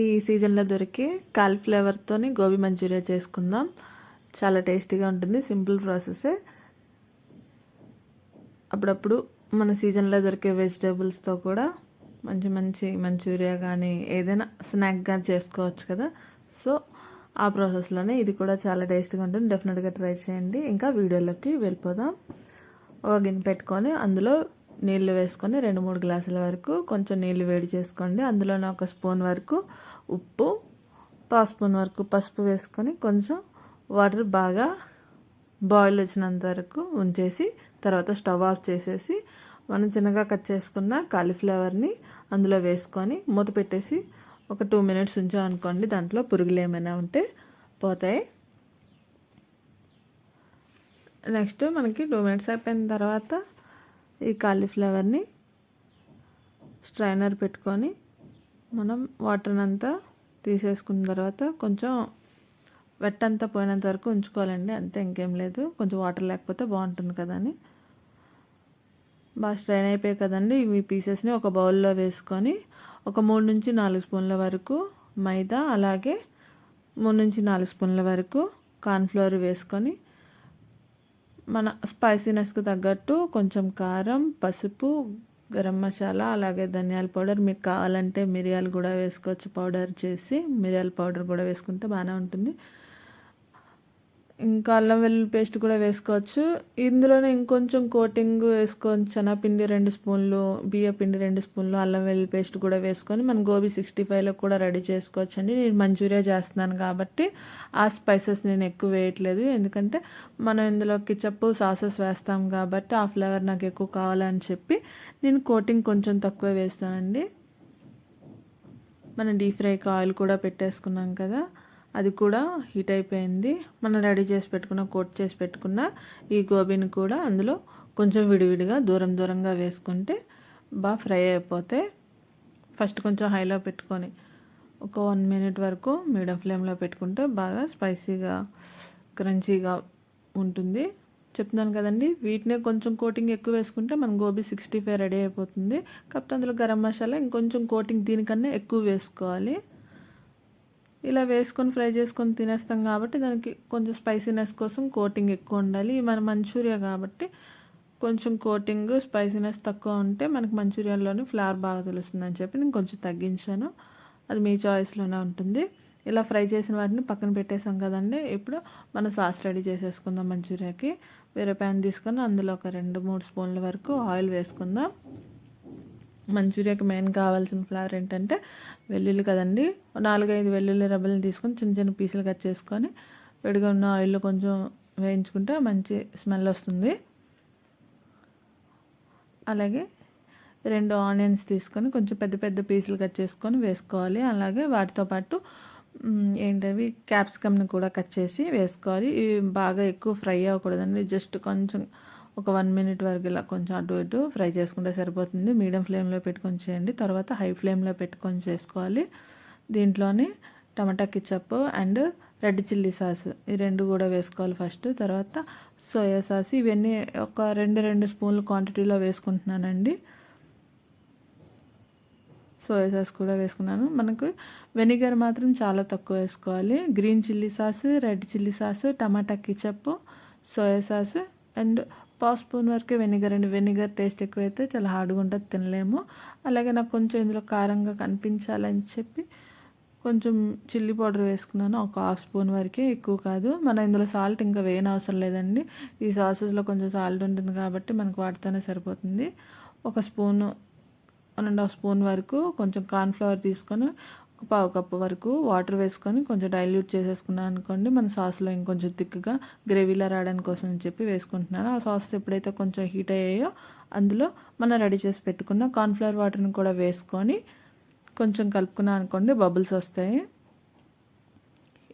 మనకి ఈ సీజన్లో దొరికే కాలీఫ్లవర్తో గోబీ మంచూరియా చేసుకుందాం. చాలా టేస్టీగా ఉంటుంది సింపుల్ ప్రాసెసే. అప్పుడప్పుడు మన సీజన్లో దొరికే వెజిటేబుల్స్తో కూడా మంచి మంచి మంచూరియా కానీ ఏదైనా స్నాక్ కానీ చేసుకోవచ్చు కదా. సో ఆ ప్రాసెస్లోనే ఇది కూడా చాలా టేస్టీగా ఉంటుంది. డెఫినెట్గా ట్రై చేయండి. ఇంకా వీడియోలోకి వెళ్ళిపోదాం. ఒక గిన్నె పెట్టుకొని అందులో నీళ్ళు వేసుకొని రెండు మూడు గ్లాసుల వరకు కొంచెం నీళ్ళు వేడి చేసుకోండి. అందులోనే ఒక స్పూన్ వరకు ఉప్పు పావు స్పూన్ వరకు పసుపు వేసుకొని కొంచెం వాటర్ బాగా బాయిల్ వచ్చినంత వరకు ఉంచేసి తర్వాత స్టవ్ ఆఫ్ చేసేసి మనం చిన్నగా కట్ చేసుకున్న కాలీఫ్లవర్ని అందులో వేసుకొని మూత పెట్టేసి ఒక టూ మినిట్స్ ఉంచామనుకోండి దాంట్లో పురుగులు ఏమైనా ఉంటే పోతాయి. నెక్స్ట్ మనకి టూ మినిట్స్ అయిపోయిన తర్వాత ఈ కాలీఫ్లవర్ని స్ట్రైనర్ పెట్టుకొని మనం వాటర్ అంతా తీసేసుకున్న తర్వాత కొంచెం వెట్ అంతా పోయినంత వరకు ఉంచుకోవాలండి. అంతే ఇంకేం లేదు. కొంచెం వాటర్ లేకపోతే బాగుంటుంది కదా అని. బాగా స్ట్రైన్ అయిపోయాయి కదండి. ఇవి పీసెస్ని ఒక బౌల్లో వేసుకొని ఒక మూడు నుంచి నాలుగు స్పూన్ల వరకు మైదా అలాగే మూడు నుంచి నాలుగు స్పూన్ల వరకు కార్న్ఫ్లవర్ వేసుకొని మన స్పైసీనెస్కి తగ్గట్టు కొంచెం కారం పసుపు గరం మసాలా అలాగే ధనియాల పౌడర్. మీకు కావాలంటే మిరియాలు కూడా వేసుకోవచ్చు. పౌడర్ చేసి మిరియాల పౌడర్ కూడా వేసుకుంటే బాగానే ఉంటుంది. ఇంకా అల్లం వెల్లుల్లి పేస్ట్ కూడా వేసుకోవచ్చు. ఇందులోనే ఇంకొంచెం కోటింగ్ వేసుకొని శనగపిండి రెండు స్పూన్లు బియ్య పిండి రెండు స్పూన్లు అల్లం వెల్లుల్లి పేస్ట్ కూడా వేసుకొని మనం గోబీ సిక్స్టీ ఫైవ్లో కూడా రెడీ చేసుకోవచ్చు అండి నేను మంచూరియా చేస్తున్నాను కాబట్టి ఆ స్పైసెస్ నేను ఎక్కువ వేయట్లేదు. ఎందుకంటే మనం ఇందులో కిచప్ సాసెస్ వేస్తాం కాబట్టి ఆ ఫ్లేవర్ నాకు ఎక్కువ కావాలని చెప్పి నేను కోటింగ్ కొంచెం తక్కువ వేస్తానండి. మనం డీప్ ఫ్రైకి ఆయిల్ కూడా పెట్టేసుకున్నాం కదా. అది కూడా హీట్ అయిపోయింది. మనం రెడీ చేసి పెట్టుకున్న కోట్ చేసి పెట్టుకున్న ఈ గోబీని కూడా అందులో కొంచెం విడివిడిగా దూరం దూరంగా వేసుకుంటే బాగా ఫ్రై అయిపోతే ఫస్ట్ కొంచెం హైలో పెట్టుకొని ఒక వన్ మినిట్ వరకు మీడియం ఫ్లేమ్లో పెట్టుకుంటే బాగా స్పైసీగా క్రంచీగా ఉంటుంది. చెప్తున్నాను కదండి వీటినే కొంచెం కోటింగ్ ఎక్కువ వేసుకుంటే మన గోబీ సిక్స్టీ ఫైవ్ రెడీ అయిపోతుంది. కాకపోతే అందులో గరం మసాలా ఇంకొంచెం కోటింగ్ దీనికన్నా ఎక్కువ వేసుకోవాలి. ఇలా వేసుకొని ఫ్రై చేసుకొని తినేస్తాం కాబట్టి దానికి కొంచెం స్పైసీనెస్ కోసం కోటింగ్ ఎక్కువ ఉండాలి. మన మంచూరియా కాబట్టి కొంచెం కోటింగ్ స్పైసీనెస్ తక్కువ ఉంటే మనకి మంచూరియాలోని ఫ్లేవర్ బాగా తెలుస్తుందని చెప్పి నేను కొంచెం తగ్గించాను. అది మీ చాయిస్లోనే ఉంటుంది. ఇలా ఫ్రై చేసిన వాటిని పక్కన పెట్టేసాం కదండి. ఇప్పుడు మనం సాస్ రెడీ చేసేసుకుందాం మంచూరియాకి. వేరే ప్యాన్ తీసుకొని అందులో ఒక రెండు మూడు స్పూన్ల వరకు ఆయిల్ వేసుకుందాం. మంచూరియాకి మెయిన్ కావాల్సిన ఫ్లేవర్ ఏంటంటే వెల్లుల్లి కదండి. నాలుగైదు వెల్లుల్లి రబ్బలు తీసుకొని చిన్న చిన్న పీసులు కట్ చేసుకొని విడిగా ఉన్న ఆయిల్లో కొంచెం వేయించుకుంటే మంచి స్మెల్ వస్తుంది. అలాగే రెండు ఆనియన్స్ తీసుకొని కొంచెం పెద్ద పెద్ద పీసులు కట్ చేసుకొని వేసుకోవాలి. అలాగే వాటితో పాటు ఏంటవి క్యాప్సికమ్ని కూడా కట్ చేసి వేసుకోవాలి. ఇవి బాగా ఎక్కువ ఫ్రై అవ్వకూడదండి. జస్ట్ కొంచెం ఒక వన్ మినిట్ వరకు ఇలా కొంచెం అటు ఇటు ఫ్రై చేసుకుంటే సరిపోతుంది. మీడియం ఫ్లేమ్లో పెట్టుకొని చేయండి. తర్వాత హై ఫ్లేమ్లో పెట్టుకొని చేసుకోవాలి. దీంట్లోని tomato ketchup and red chilli sauce ఈ రెండు కూడా వేసుకోవాలి ఫస్ట్. తర్వాత సోయా సాస్ ఇవన్నీ ఒక రెండు రెండు స్పూన్ల క్వాంటిటీలో వేసుకుంటున్నానండి. సోయా సాస్ కూడా వేసుకున్నాను. మనకు వెనిగర్ మాత్రం చాలా తక్కువ వేసుకోవాలి. Green chilli sauce red chilli sauce tomato ketchup soya sauce and పావు స్పూన్ వరకే వెనిగర్ అండి. వెనిగర్ టేస్ట్ ఎక్కువైతే చాలా హార్డ్గా ఉంటుంది తినలేము. అలాగే నాకు కొంచెం ఇందులో కారంగా కనిపించాలని చెప్పి కొంచెం చిల్లీ పౌడర్ వేసుకున్నాను. ఒక హాఫ్ స్పూన్ వరకే ఎక్కువ కాదు. మన ఇందులో సాల్ట్ ఇంకా వేయన అవసరం లేదండి. ఈ సాసెస్లో కొంచెం సాల్ట్ ఉంటుంది కాబట్టి మనకు వాటితోనే సరిపోతుంది. ఒక spoon one and half spoon వరకు కొంచెం కార్న్ఫ్లవర్ తీసుకొని పావు కప్పు వరకు వాటర్ వేసుకొని కొంచెం డైల్యూట్ చేసేసుకున్నాను అనుకోండి మన సాస్లో ఇంకొంచెం థిక్గా గ్రేవీలా రావడానికి కోసం అని చెప్పి వేసుకుంటున్నాను. ఆ సాస్ ఎప్పుడైతే కొంచెం హీట్ అయ్యాయో అందులో మనం రెడీ చేసి పెట్టుకున్న కార్న్ఫ్లవర్ వాటర్ని కూడా వేసుకొని కొంచెం కలుపుకున్నాం అనుకోండి బబుల్స్ వస్తాయి.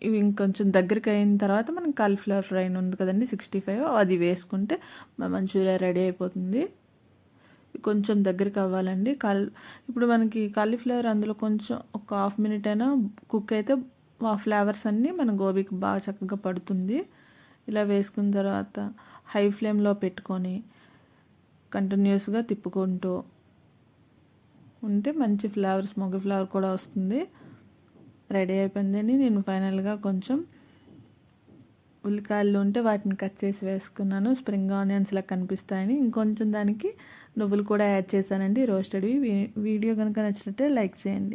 ఇవి ఇంకొంచెం దగ్గరికి అయిన తర్వాత మనం కాలీఫ్లవర్ ఫ్రై ఉంది కదండి సిక్స్టీ ఫైవ్ అది వేసుకుంటే మంచూరియా రెడీ అయిపోతుంది. కొంచెం దగ్గరికి అవ్వాలండి. కాల్ ఇప్పుడు మనకి కాలీఫ్లవర్ అందులో కొంచెం ఒక హాఫ్ మినిట్ అయినా కుక్ అయితే ఆ ఫ్లేవర్స్ అన్నీ మన గోబీకి బాగా చక్కగా పడుతుంది. ఇలా వేసుకున్న తర్వాత హై ఫ్లేమ్లో పెట్టుకొని కంటిన్యూస్గా తిప్పుకుంటూ ఉంటే మంచి ఫ్లేవర్ స్మోకీ ఫ్లేవర్ కూడా వస్తుంది. రెడీ అయిపోయిందని నేను ఫైనల్గా కొంచెం ఉల్లికాయలు ఉంటే వాటిని కట్ చేసి వేసుకున్నాను. స్ప్రింగ్ ఆనియన్స్లా కనిపిస్తాయని. ఇంకొంచెం దానికి నువ్వులు కూడా యాడ్ చేశానండి. రోస్టెడ్వి వీడియో కనుక నచ్చినట్టే లైక్ చేయండి.